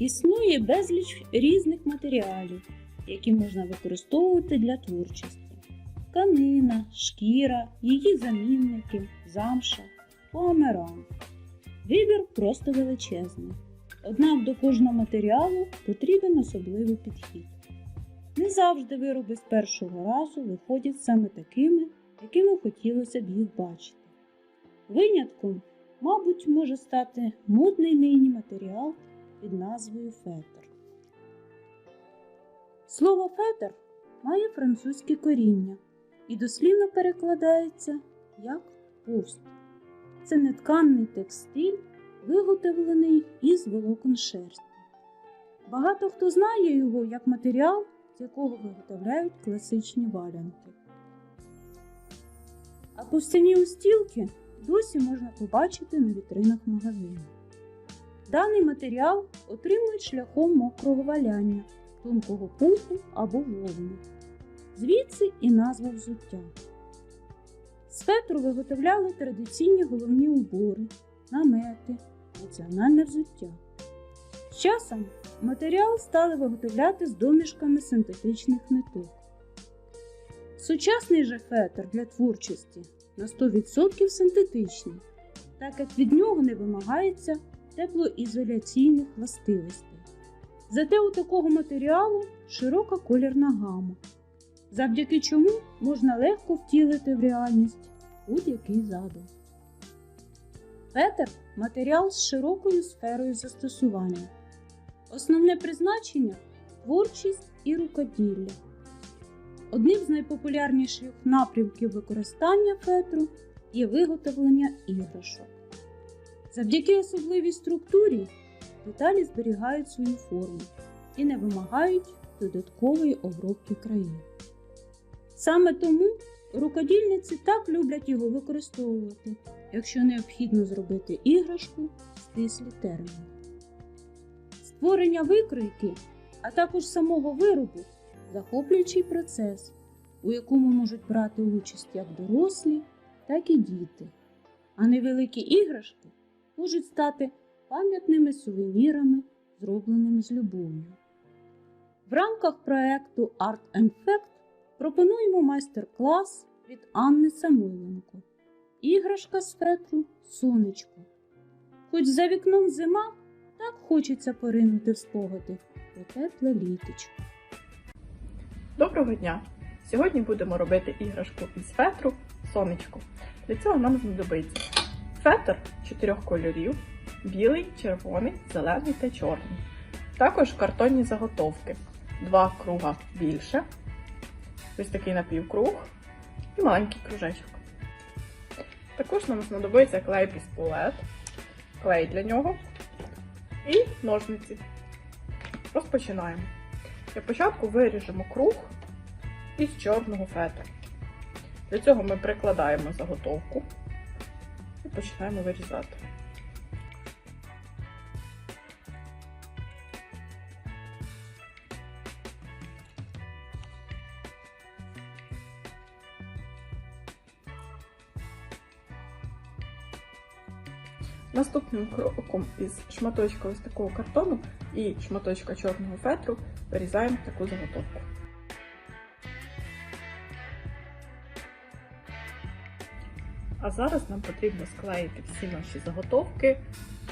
Існує безліч різних матеріалів, які можна використовувати для творчості: тканина, шкіра, її замінники, замша, поамеран. Вибір просто величезний. Однак до кожного матеріалу потрібен особливий підхід. Не завжди вироби з першого разу виходять саме такими, якими хотілося б їх бачити. Винятком, мабуть, може стати модний нині матеріал під назвою фетр. Слово фетр має французьке коріння і дослівно перекладається як повст. Це нетканний текстиль, виготовлений із волокон шерсті. Багато хто знає його як матеріал, з якого виготовляють класичні валянки. А повстяні устілки досі можна побачити на вітринах магазинів. Даний матеріал отримують шляхом мокрого валяння, тонкого пуху або вовни. Звідси і назва взуття. З фетру виготовляли традиційні головні убори, намети, національне взуття. З часом матеріал стали виготовляти з домішками синтетичних ниток. Сучасний же фетр для творчості на 100% синтетичний, так як від нього не вимагається теплоізоляційних властивостей. Зате у такого матеріалу широка колірна гама, завдяки чому можна легко втілити в реальність будь-який задум. Фетр матеріал з широкою сферою застосування. Основне призначення творчість і рукоділля. Одним з найпопулярніших напрямків використання фетру є виготовлення іграшок. Завдяки особливій структурі деталі зберігають свою форму і не вимагають додаткової обробки країн. Саме тому рукодільниці так люблять його використовувати, якщо необхідно зробити іграшку стислі терміни. Створення викройки, а також самого виробу захоплюючий процес, у якому можуть брати участь як дорослі, так і діти. А невеликі іграшки можуть стати пам'ятними сувенірами, зробленими з любов'ю. В рамках проекту Art and Fact пропонуємо майстер-клас від Анни Самойленко. Іграшка з фетру сонечко. Хоч за вікном зима, так хочеться поринути в спогади про тепле літочко. Доброго дня! Сьогодні будемо робити іграшку із фетру сонечко. Для цього нам знадобиться фетр чотирьох кольорів: білий, червоний, зелений та чорний. Також картонні заготовки. Два круга більше, ось такий напівкруг і маленький кружечок. Також нам знадобиться клей піспулет, клей для нього і ножниці. Розпочинаємо. Для початку виріжемо круг із чорного фетра. Для цього ми прикладаємо заготовку і починаємо вирізати. Наступним кроком із шматочка ось такого картону і шматочка чорного фетру вирізаємо таку заготовку. А зараз нам потрібно склеїти всі наші заготовки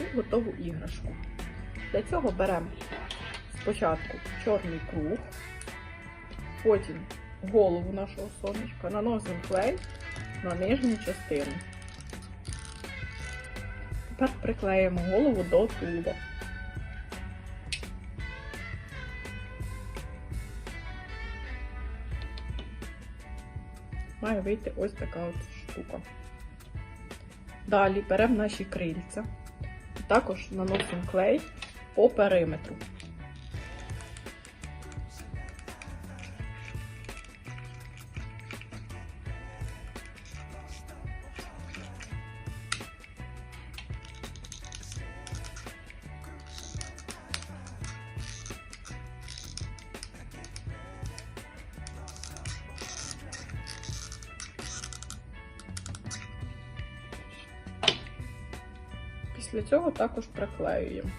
у готову іграшку. Для цього беремо спочатку чорний круг, потім голову нашого сонечка, наносимо клей на нижню частину. Тепер приклеїмо голову до тулуба. Має вийти ось така от штука. Далі беремо наші крильця, також наносимо клей по периметру. Після цього також приклеюємо.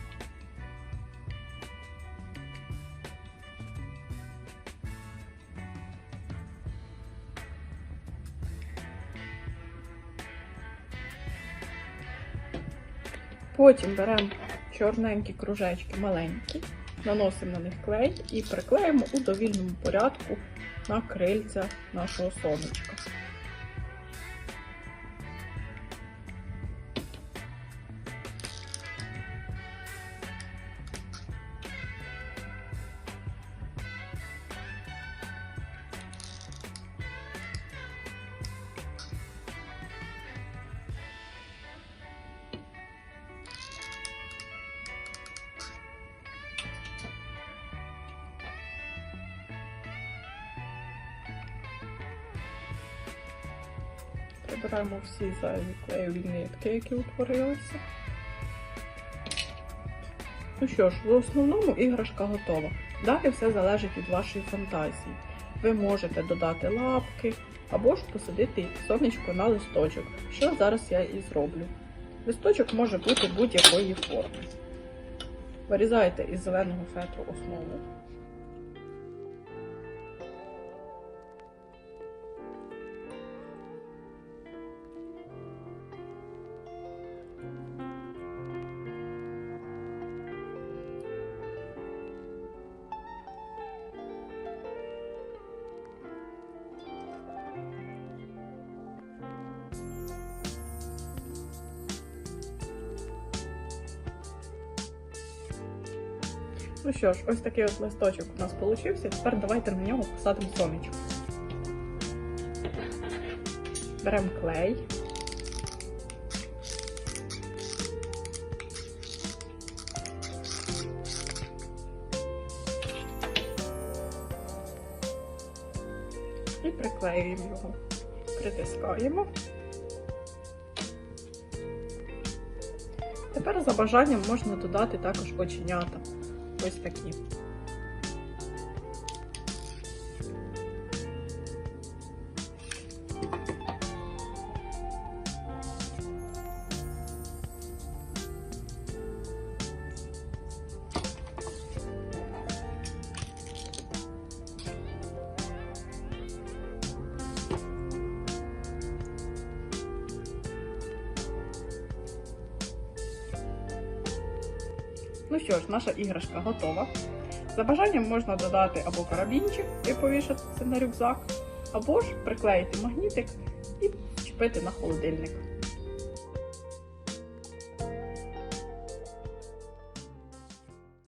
Потім беремо чорненькі кружечки маленькі, наносимо на них клей і приклеїмо у довільному порядку на крильця нашого сонечка. Прибираємо всі зайві клеєві нитки, які утворилися. Ну що ж, в основному іграшка готова. Далі все залежить від вашої фантазії. Ви можете додати лапки або ж посадити сонечко на листочок, що зараз я і зроблю. Листочок може бути будь-якої форми. Вирізаєте із зеленого фетру основу. Ну що ж, ось такий от листочок у нас получився. Тепер давайте на нього посадимо сонечко. Беремо клей. І приклеюємо його. Притискаємо. Тепер за бажанням можна додати також оченята. Ось такі. Ну що ж, наша іграшка готова. За бажанням можна додати або карабінчик і повішати на рюкзак, або ж приклеїти магнітик і чіпити на холодильник.